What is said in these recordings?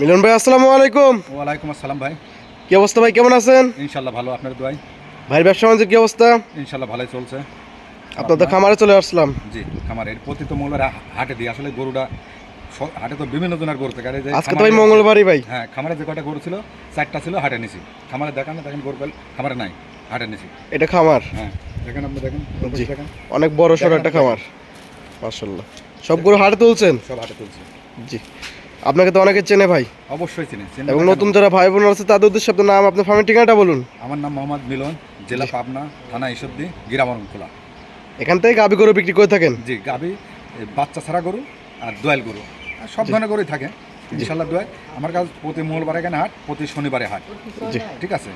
মিলন ভাই আসসালামু আলাইকুম। ওয়ালাইকুম আসসালাম ভাই। কি অবস্থা ভাই কেমন আছেন? ইনশাল্লাহ ভালো আপনার দোয়াই? ভাই ব্যবসা বাণিজ্যের কি অবস্থা? ইনশাল্লাহ ভালোই চলছে। আপনার তো খামারে চলে আসলাম। জি খামারের প্রতি তো মঙ্গলবার হাটে দিই। আসলে গরুটা হাটে তো বিভিন্ন জনের গরু থাকে। আজকে তো ভাই মঙ্গলবারই ভাই। হ্যাঁ খামারে যে কয়টা গরু ছিল চারটা ছিল হাটে নিছি। খামারে দেখান না দেখেন গরু খামারে নাই হাটে নিছি। এটা খামার? হ্যাঁ দেখেন আপনি দেখেন। জি। অনেক বড় সড়ো একটা খামার। মাশাল্লাহ গরু হাটে তুলছেন? সব হাটে তুলছেন জি। আপনাকে তো অনেকে চেনে ভাই। অবশ্যই চিনি এবং নতুন যারা ভাই বোন আছে তাদের উদ্দেশ্যে আপনার নাম আপনার ফার্মের ঠিকানাটা বলুন। আমার নাম মোহাম্মদ মিলন জেলা পাবনা থানা ঈশ্বরদী গিরামরম খোলা এখান থেকে গাবি গরু বিক্রি করে থাকেন? জি গাবি বাচ্চা ছাড়া গরু আর দোয়াল গরু। সব ধরনের গরুই থাকে ইনশাল্লাহ দোয়াল। আমার কাছে প্রতি মঙ্গলবারে এখানে হাট প্রতি শনিবারে হাট। জি। ঠিক আছে?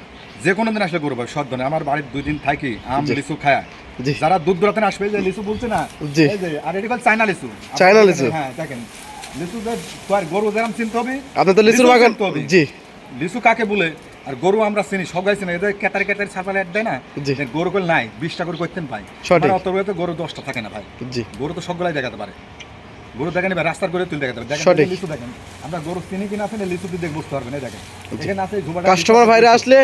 যে কোনো দিন আসলে গরু পাবে সব ধরনের। আমার বাড়ির দুই দিন থাকি আম লিচু খায়া। যারা দুধ দূরাতে আসবে যে লিচু বলছে না জি। আর এটি চায়না লিচু। চায়না লিচু। হ্যাঁ দেখেন। লিচু গরু যেরকম চিনতে হবে আপনার তো লিচুর লিচু বাগান। হবে। জি। লিচু কাকে বলে? আর গরু আমরা চিনি সব চিনি। এদের ক্যাটারি ক্যাটারি ছাপালে অ্যাড দেয় না? গরু কল নাই বিশটা গরু করতেন ভাই। সঠিক। অত গরু দশটা থাকে না ভাই। গরু তো সবগুলাই দেখাতে পারে। গরু দেখেন এবার রাস্তার তুলে দেখাতে দেখেন লিচু দেখেন। আমরা গরু চিনি কিনা লিচু দিয়ে দেখে বুঝতে পারবেন এই দেখেন। এখানে আছে ঝুবাটা কাস্টমার ভাইরা আসলে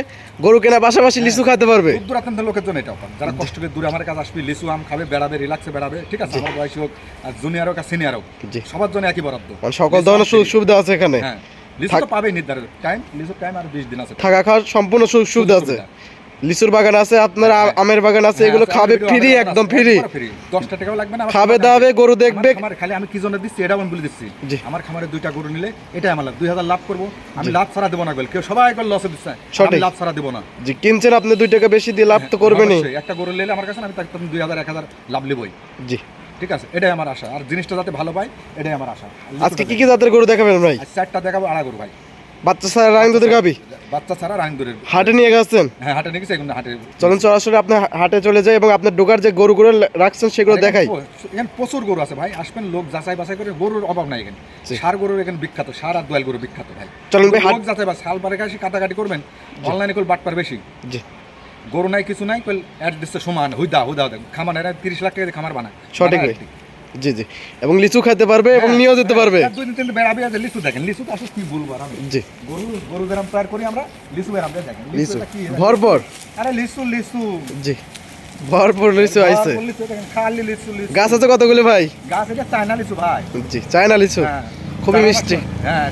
গরু কেনা পাশাপাশি লিচু খেতে পারবে। দূর লোকের জন্য এটা যারা কষ্ট করে দূরে আমার কাছে আসবে লিচু আম খাবে বেড়াবে রিল্যাক্সে বেড়াবে ঠিক আছে? আমার বয়সী হোক আর জুনিয়র হোক আর সিনিয়র হোক সবার জন্য একই বরাদ্দ। মানে সকল ধরনের সুযোগ সুবিধা আছে এখানে। হ্যাঁ। লিচু তো পাবেই নির্ধারিত। টাইম লিচুর টাইম আর বিশ দিন আছে। থাকা খাওয়ার সম্পূর্ণ সুযোগ সুবিধা আছে। লিচুর বাগান আছে আপনার আমের বাগান আছে হ্যাঁ, এগুলো খাবে ফ্রি একদম ফ্রি। দশটা টাকাও লাগবে না খাবে দাবে গরু দেখবে। খালি আমি কি জন্য দিচ্ছি? এটা আমি বলে দিচ্ছি। আমার খামারে দুইটা গরু নিলে এটাই আমার লাভ। দুই হাজার লাভ করব। আমি লাভ ছাড়া দেবো না কেউ সবাই করে লসে দিচ্ছে। সঠিক। লাভ ছাড়া দেবো না। যে কিনছেন আপনি দুই টাকা বেশি দিয়ে লাভ তো করবেনই। একটা গরু নিলে আমার কাছে আমি তাকে দুই হাজার এক হাজার লাভ নেবই। জি। ঠিক আছে? এটাই আমার আশা। আর জিনিসটা যাতে ভালো পাই এটাই আমার আশা। আজকে কি কি জাতের গরু দেখাবেন ভাই? চারটা দেখাবো আড়া গরু ভাই। বাচ্চা ছাড়া রাইন দুধের গাবি? বাচ্চা ছাড়া রাইন্দুরের হাটে নিয়ে গেছেন? হ্যাঁ হাটে নিয়ে গেছে হাটে চলুন সরাসরি আপনি হাটে চলে যাই এবং আপনার ডোকার যে গরুগুলো রাখছেন সেগুলো দেখাই। এখানে প্রচুর গরু আছে ভাই আসবেন লোক যাচাই বাছাই করে গরুর অভাব নাই এখানে। সার গরুর এখানে বিখ্যাত সার আর দোয়াল গরু বিখ্যাত ভাই। চলুন ভাই, লোক যাচাই বা সাল বারে কাছে কাটাকাটি করবেন অনলাইনে কল বাটপার বেশি। জি। গরু নাই কিছু নাই কল সমান হুইদা হুইদা খামার এরা তিরিশ লাখ টাকা দিয়ে খামার বানায়। সঠিক। জি জি। এবং লিচু খেতে পারবে এবং হ্যাঁ, নিয়েও যেতে হ্যাঁ, পারবে। দুই দিন তিন বেড়াবি আছে লিচু দেখেন লিচু তো আসলে কি বলব আমি? জি। গরু গরু যেরকম তৈরি করি আমরা লিচু বেড়াবো দেখেন। লিচু ভরপর। আরে লিচু লিচু। জি। ভরপুর লিচু আইছে। লিচু খালি লিচু লিচু। গাছ আছে কতগুলো ভাই? গাছ আছে চায়না লিচু ভাই। জি চায়না লিচু। হ্যাঁ, খুবই মিষ্টি। হ্যাঁ।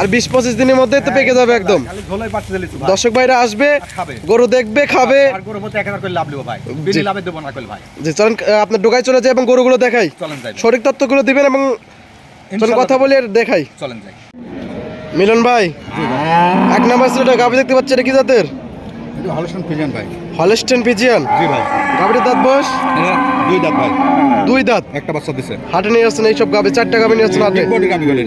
আর বিশ পঁচিশ দিনের মধ্যে তো পেকে যাবে একদম। খালি ঝোলাই পাচ্ছে যে লিচু ভাই। দর্শক ভাইরা আসবে গরু দেখবে খাবে। আর গরুর মধ্যে এক হাজার করে লাভ নেব ভাই। বিনি লাভে দেবো না কইল ভাই। যে চলেন আপনার ডোকায় চলে যায় এবং গরুগুলো দেখাই। সঠিক তথ্যগুলো দিবেন এবং চলুন কথা বলি আর দেখাই। চলেন মিলন ভাই এক নাম্বার গাভি দেখতে পাচ্ছি এটা কি জাতের? হলস্টন ফিজিয়ান ভাই। হলেস্টেন পিজিয়ান জি ভাই। গাভির দাঁত বয়স? দুই দাঁত ভাই। দুই দাঁত? একটা বাচ্চা দিছে। হাটে নিয়ে আসছেন এইসব গাভি চারটা গাভি নিয়ে আসছেন হাটে? গাবি গলি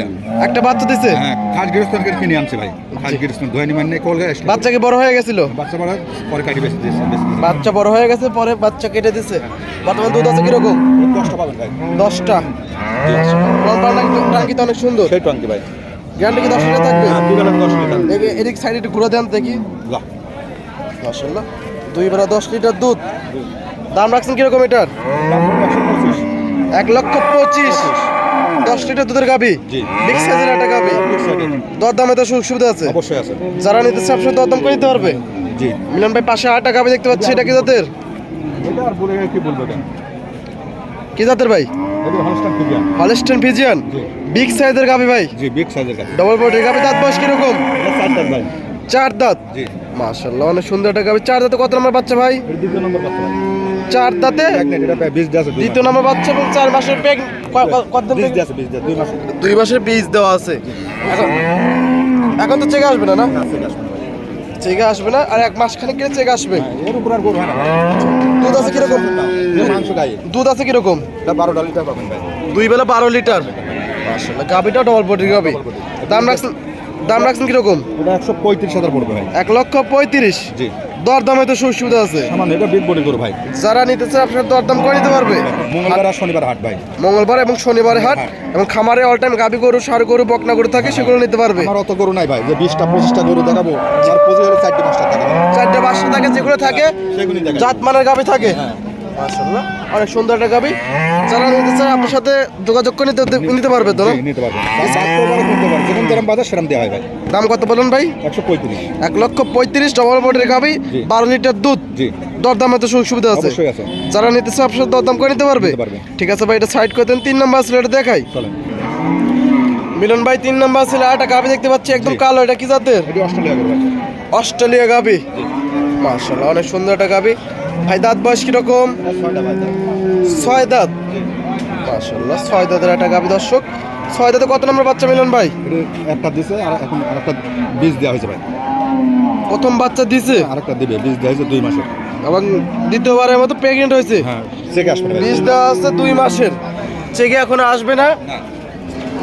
একটা বাচ্চা দিছে? হ্যাঁ খাস গিরস্তনকে কিনে আনছে ভাই। খাস গিরস্তন ধোয়ানি মানে কল আসলো। বাচ্চা কি বড় হয়ে গেছিল? বাচ্চা বড় পরে কাটি বেশি দিয়েছে বাচ্চা বড় হয়ে গেছে পরে বাচ্চা কেটে দিছে। বর্তমান দুধ আছে কীরকম? দশটা পাবেন ভাই। দশটা। টাঙ্কি তো অনেক সুন্দর। সেই টঙ্কি ভাই। গ্যারান্টি কি দশ লিটার থাকবে? হ্যাঁ বেলা এদিক সাইডে একটু ঘুরে দেন দেখি। বাহ মাশাল্লাহ দুই বেলা দশ লিটার দুধ। দাম রাখছেন কীরকম এটার? এক লক্ষ পঁচিশ। দশ লিটার দুধের গাবি বিগ সাইজের একটা গাবি দর দামে তো সুযোগ সুবিধা আছে। অবশ্যই আছে। যারা নিতে চায় সব দর করে নিতে পারবে। জি। মিলন ভাই পাশে আটটা গাবি দেখতে পাচ্ছি। এটা কি জাতের? কি জাতের ভাই? হলস্টন ফিজিয়ান বিগ সাইজের গাবি ভাই? জি বিগ সাইজের কাছে ডবল বডির গাবি দাঁত বয়স কীরকম? ভাই। চার দাঁত? জি। মাশাল্লাহ অনেক সুন্দর একটা গাবি চার দাঁতে কত নম্বর বাচ্চা ভাই? দ্বিতীয় নম্বর বাচ্চা চার দাঁতে? দ্বিতীয় নম্বর বাচ্চা এবং চার মাসের পেগ দুই মাসের। বীজ দেওয়া আছে। এখন তো চেকে আসবে না না? চেকে আসবে। না আর এক মাস খানিক গেলে চেকে আসবে। হয় দুধ আছে কীরকম? দুধ আছে কীরকম? এটা বারো লিটার পাবেন দুই বেলা বারো লিটার। মাসাল্লাহ গাবিটা ডবল বডির গাবি দাম রাখছেন দাম রাখছেন কীরকম? এটা একশো পঁয়ত্রিশ হাজার পড়বে ভাই। এক লক্ষ পঁয়ত্রিশ? জি। দর দামে তো সুযোগ সুবিধা আছে। সামান্য এটা বিগ বডি গরু ভাই। যারা নিতে চায় আপনার দর দাম করে নিতে পারবে। মঙ্গলবার আর শনিবার হাট ভাই। মঙ্গলবার এবং শনিবারে হাট এবং খামারে অল টাইম গাবি গরু সার গরু বকনা গরু থাকে সেগুলো নিতে পারবে। আমার অত গরু নাই ভাই যে বিশটা পঁচিশটা গরু দেখাবো আর পুঁজি হলে চারটে পাঁচটা দেখাবো চারটে পাঁচশো থাকে যেগুলো থাকে দেখাবো। জাত মানের গাবি থাকে। হ্যাঁ। মাশাআল্লাহ। অনেক সুন্দর একটা গাবি। যারা নিতে চায় আপনার সাথে যোগাযোগ করে নিতে নিতে পারবে তো নিতে পারবেন বাঁচতেও পারে যেরকম যেরকম বাজার সেরকম দেওয়া হয় ভাই। দাম কত বলুন ভাই? একশো পঁয়ত্রিশ। এক লক্ষ পঁয়ত্রিশ ডবল বডির গাবি বারো লিটার দুধ। জি। দরদামে তো সুযোগ সুবিধা আছে। যারা নিতে চায় আপনার সাথে দরদাম করে নিতে পারবে? ঠিক আছে ভাই এটা সাইড করে দেন। তিন নাম্বার ছিল এটা দেখাই। মিলন ভাই তিন নাম্বার ছিল একটা গাবি দেখতে পাচ্ছি একদম কালো এটা কি জাতের? অস্ট্রেলিয়া গাবি মাশাআল্লাহ অনেক সুন্দর একটা গাবি। ভাই দাঁত বয়স কীরকম? ছয় দাঁত। মাশাআল্লাহ ছয় দাঁতের একটা গাবি দর্শক। ছয় দাঁতে কত নম্বর বাচ্চা মিলন ভাই? একটা দিছে আর এখন আরেকটা বীজ দেওয়া হয়েছে ভাই। প্রথম বাচ্চা দিছে? আরেকটা দিবে বীজ দেওয়া হয়েছে দুই মাসের। এবং দ্বিতীয়বারের মতো প্রেগনেন্ট হয়েছে? হ্যাঁ চেকে আসবে বীজ দেওয়া আছে দুই মাসের। চেকে এখন আসবে না?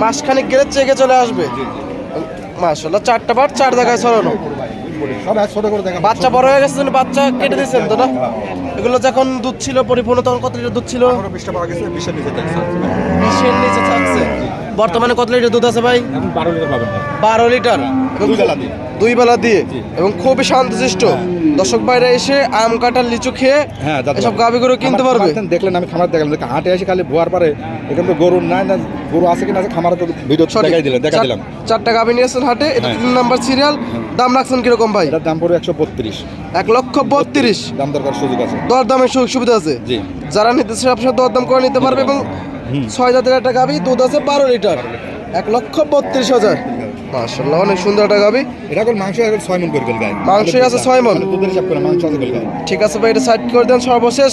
মাসখানেক গেলে চেকে চলে আসবে। মাশাআল্লাহ চারটা বার চার জায়গায় ছড়ানো। সব এক করে দেখা বাচ্চা বড় হয়ে গেছে বাচ্চা কেটে দিয়েছেন তো না? এগুলো যখন দুধ ছিল পরিপূর্ণ তখন কত লিটার দুধ ছিল? বিশটা পাওয়া গেছে বিশের নিচে বিশের নিচে থাকছে। বর্তমানে কত লিটার দুধ আছে ভাই? বারো লিটার দুই বেলা দিয়ে। এবং খুবই শান্তশিষ্ট। দর্শক বাইরে এসে আম কাঁঠাল লিচু খেয়ে হ্যাঁ যাতে এসব পারবে। কিনতে পারবে। দেখলেন আমি খামার দেখলাম। হাটে এসে খালি ভুয়ার পারে এখানে তো গরু নাই না গরু আছে কিনা আছে খামারে তো ভিডিও। দেখাই দিলাম দেখা দিলাম। চারটা গাভি নিয়েছেন হাটে এটা হ্যাঁ। তিন নাম্বার সিরিয়াল। দাম রাখছেন কীরকম ভাই? এটার দাম পড়বে একশো বত্রিশ। এক লক্ষ বত্রিশ। দাম দরকার সুযোগ আছে। দর দামের সুযোগ সুবিধা আছে। যারা নিতে আপনার দরদাম করে নিতে পারবে এবং ছয় জাতের একটা গাভি দুধ আছে বারো লিটার। এক লক্ষ বত্রিশ হাজার। মার্শাল্লাহ অনেক সুন্দর একটা গাভি। এটা এখন মাংস এখন ছয় মন করে গায়ে। মাংস আছে ছয় মণ? দুধের হিসাব করে মাংস আছে গেল ঠিক আছে ভাই এটা সাইড করে দেন সর্বশেষ।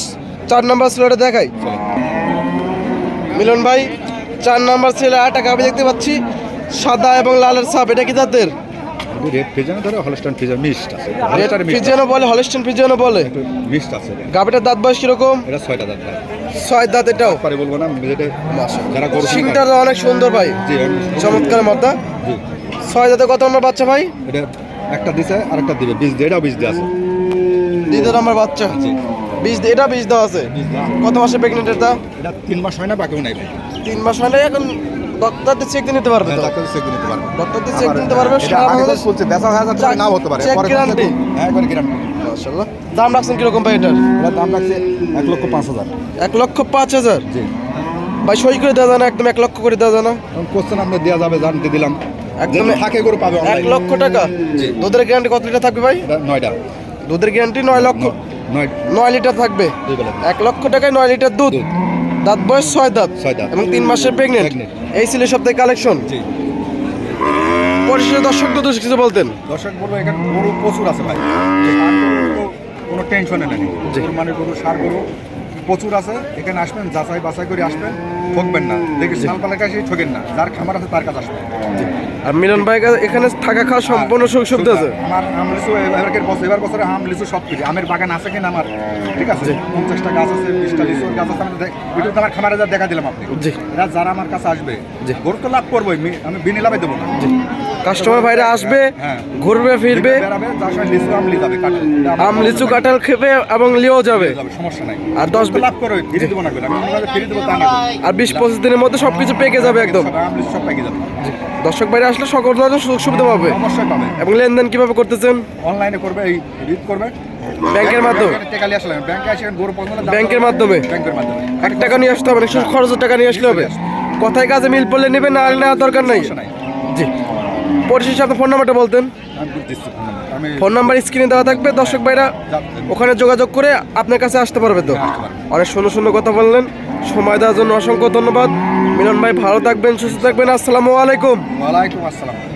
চার নাম্বার স্লটে দেখাই। মিলন ভাই চার নাম্বার ছেলে একটা গাভি দেখতে পাচ্ছি। সাদা এবং লালের সাপ এটা কি জাতের? রেড ফিজানো ধরে হলস্টাইন ফিজার মিক্সড আছে। রেড মিক্সড বলে বলে। মিক্সড আছে এটা। গাভিটার দাঁত বয়স কীরকম? এটা ছয়টা দাঁত ভাই। ছয় দাঁত এটাও। পারে বলব না যেটা যারা গরু সিংটা অনেক সুন্দর ভাই। চমৎকার মাথা ছয় দাঁতে কত নম্বর বাচ্চা ভাই? এটা একটা দিছে আরেকটা দিবে। বীজ দিয়ে এটাও বীজ দিয়ে আছে। দ্বিতীয় নম্বর বাচ্চা। বীজ এটা বীজ দেওয়া আছে। কত মাসে প্রেগনেন্ট এটা এটা তিন মাস হয় না বাকিও নাই ভাই। তিন মাস হলে এখন ডক্টরদের চেক দিয়ে নিতে পারবে ডাক্তার চেক দিতে পারবে। ডক্টরদের চেক দিতে পারবে এটা সারা বাংলাদেশ- চলছে বেচা হয়ে যাচ্ছে নাও হতে পারে Check পরে guarantee? হ্যাঁ একবার গ্যারান্টি মাশাআল্লাহ। দাম রাখছেন কীরকম ভাই এটার? এটার দাম রাখছে এক লক্ষ পাঁচ হাজার। এক লক্ষ পাঁচ হাজার? জি। ভাই সই করে দেওয়া যায় না একদম এক লক্ষ করে দেওয়া যায় না? কোশ্চেন আপনি দেওয়া যাবে জানতে দিলাম। একদম থাকে গরু পাবে এক। লক্ষ টাকা? জি। দুধের গ্যারান্টি কত লিটার থাকবে ভাই? এটা নয়টা। দুধের গ্যারান্টি নয় লক্ষ। নয় নয় লিটার থাকবে? এক লক্ষ টাকায় নয় লিটার দুধ। দাঁত বয়স ছয় দাঁত ছয় দাঁত। এবং তিন মাসের প্রেগনেন্ট। এই ছিল সপ্তাহে কালেকশন জি। পরিশেষে দর্শক তো কিছু বলতেন? দর্শক বলব এখানে গরু প্রচুর আছে ভাই। কোনো টেনশনে নেই। মানে গরু সার গরু প্রচুর আছে এখানে আসবেন যাচাই বাছাই করে আসবেন ঠকবেন না। দেখি সালপালের কাছে ঠকেন না যার খামার আছে তার কাছে আসবেন। আর মিলন ভাই এখানে থাকা খাওয়া সম্পূর্ণ সুযোগ সুবিধা আছে? আমার আম লিচু এবারের বছর এবার বছরে আম লিচু সব কিছু। আমের বাগান আছে কিনা আমার? ঠিক আছে পঞ্চাশটা গাছ আছে বিশটা লিচুর গাছ আছে আমি ভিডিওতে আমার খামারে যা দেখা দিলাম আপনি। এরা যারা আমার কাছে আসবে। গরু তো লাভ করবোই মি- আমি বিনি লাভে দেবো না। কাস্টমার ভাইরা আসবে হ্যাঁ। ঘুরবে ফিরবে। লিচু আম লিচু কাঁঠাল খেবে এবং যাবে। যাবে, সমস্যা নাই। আর দশ গরু লাভ করো ফিরে দেবো না আমি ফিরে দেবো তা না আর বিশ পঁচিশ দিনের মধ্যে সবকিছু পেকে যাবে একদম। সব সব পেকে যাবে। দর্শক বাইরে আসলে সকল ধরনের সুযোগ সুবিধা পাবে। অবশ্যই পাবে। এবং লেনদেন কীভাবে করতেছেন? অনলাইনে করবে এই রিড করবে। ব্যাংকের মাধ্যমে। ব্যাংকের মাধ্যমে? এক টাকা নিয়ে আসতে হবে খরচের টাকা নিয়ে আসলে হবে। কথায় কাজে মিল পড়লে নেবে না আর নেওয়ার দরকার নেই। জি। পরিশেষে আপনার ফোন নাম্বারটা বলতেন। Phone number. স্ক্রিনে দেওয়া থাকবে, দর্শক ভাইরা। ওখানে যোগাযোগ করে আপনার কাছে আসতে পারবে তো। অনেক সুন্দর সুন্দর কথা বললেন। সময় দেওয়ার জন্য অসংখ্য ধন্যবাদ। মিলন ভাই, ভালো থাকবেন, সুস্থ থাকবেন। আসসালামু আলাইকুম। ওয়ালাইকুম আসসালাম।